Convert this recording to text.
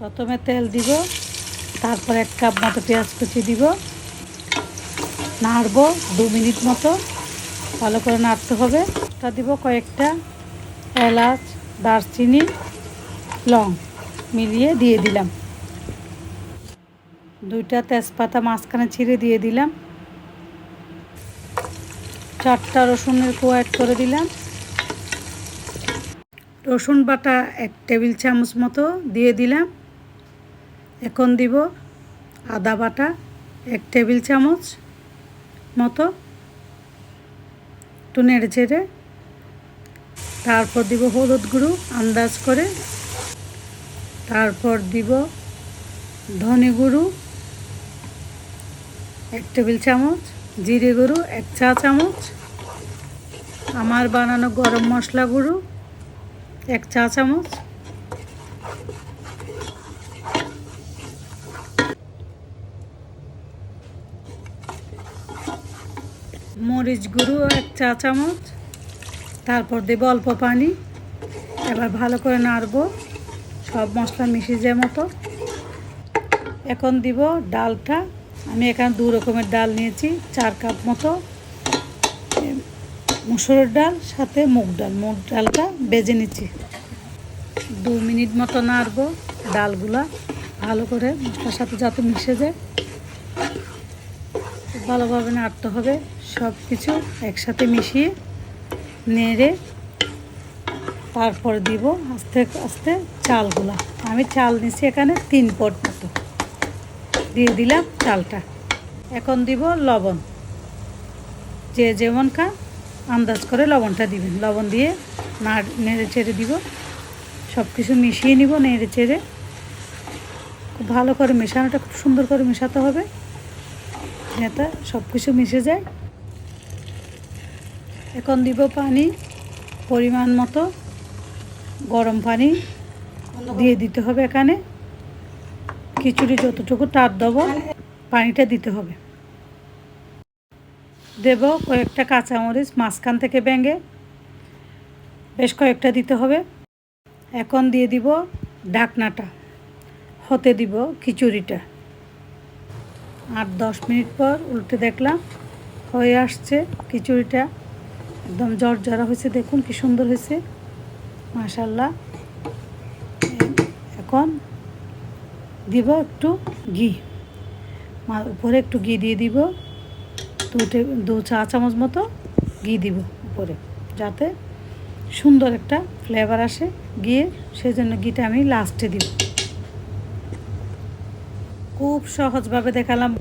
প্রথমে তেল দিব, তারপর এক কাপ মতো পেঁয়াজ কুচি দিব। নাড়বো দু মিনিট মতো, ভালো করে নাড়তে হবে। তা দিব কয়েকটা এলাচ, দারচিনি, লং মিলিয়ে দিয়ে দিলাম। দুইটা তেজপাতা মাঝখানে ছিঁড়ে দিয়ে দিলাম। চারটা রসুনের কোয়া অ্যাড করে দিলাম। রসুন বাটা এক টেবিল চামচ মতো দিয়ে দিলাম। এখন দিব আদা বাটা, এক টেবিল চামচ মতো একটু নেড়ে চেড়ে। তারপর দিব হলুদ গুঁড়ো আন্দাজ করে। তারপর দিব ধনে গুঁড়ো এক টেবিল চামচ, জিরে গুঁড়ো এক চা চামচ, আমার বানানো গরম মশলা গুঁড়ো এক চা চামচ মরিচ গুঁড়ো, এক চা চামচ। তারপর দেবো অল্প পানি। এবার ভালো করে নাড়বো। সব মশলা মিশিয়ে যায় মতো। এখন দিব ডালটা। আমি এখানে দু রকমের ডাল নিয়েছি, চার কাপ মতো। মুসুরের ডাল, সাথে মুগ ডাল। মুগ ডালটা বেজে নিচ্ছি। দু মিনিট মতো নাড়বো ডালগুলা। ভালো করে মশলার সাথে যাতে মিশে যায়। ভালোভাবে নাড়তে হবে। সব কিছু একসাথে মিশিয়ে নেড়ে তারপর দিব আস্তে আস্তে চালগুলা। আমি চাল নিছি এখানে তিন পট মতো। দিয়ে দিলাম চালটা। এখন দিব লবণ। যে যেমন খান আন্দাজ করে লবণটা দিবেন। লবণ দিয়ে নাড় নেড়ে চেড়ে দিব। সব কিছু মিশিয়ে নিব নেড়ে চেড়ে। খুব ভালো করে মেশানোটা খুব সুন্দর করে মেশাতে হবে। যাতে সব কিছু মিশে যায়। এখন দিব পানি, পরিমাণ মতো গরম পানি দিয়ে দিতে হবে এখানে। খিচুড়ি যতটুকু তার দেবো, পানিটা দিতে হবে। দেব কয়েকটা কাঁচামরিচ মাঝখান থেকে ব্যাঙে বেশ কয়েকটা দিতে হবে। এখন দিয়ে দিব ঢাকনাটা, হতে দিব খিচুড়িটা। আর দশ মিনিট পর উল্টে দেখলাম হয়ে আসছে খিচুড়িটা। একদম জর্জরা হয়েছে, দেখুন কি সুন্দর হয়েছে। মাশাল্লাহ এখন দিব একটু ঘি। উপরে একটু ঘি দিয়ে দিব। দু দু চা চামচ মতো ঘি দিব উপরে, যাতে সুন্দর একটা ফ্লেভার আসে গিয়ে সেই জন্য ঘিটা আমি লাস্টে দিব। খুব সহজভাবে দেখালাম।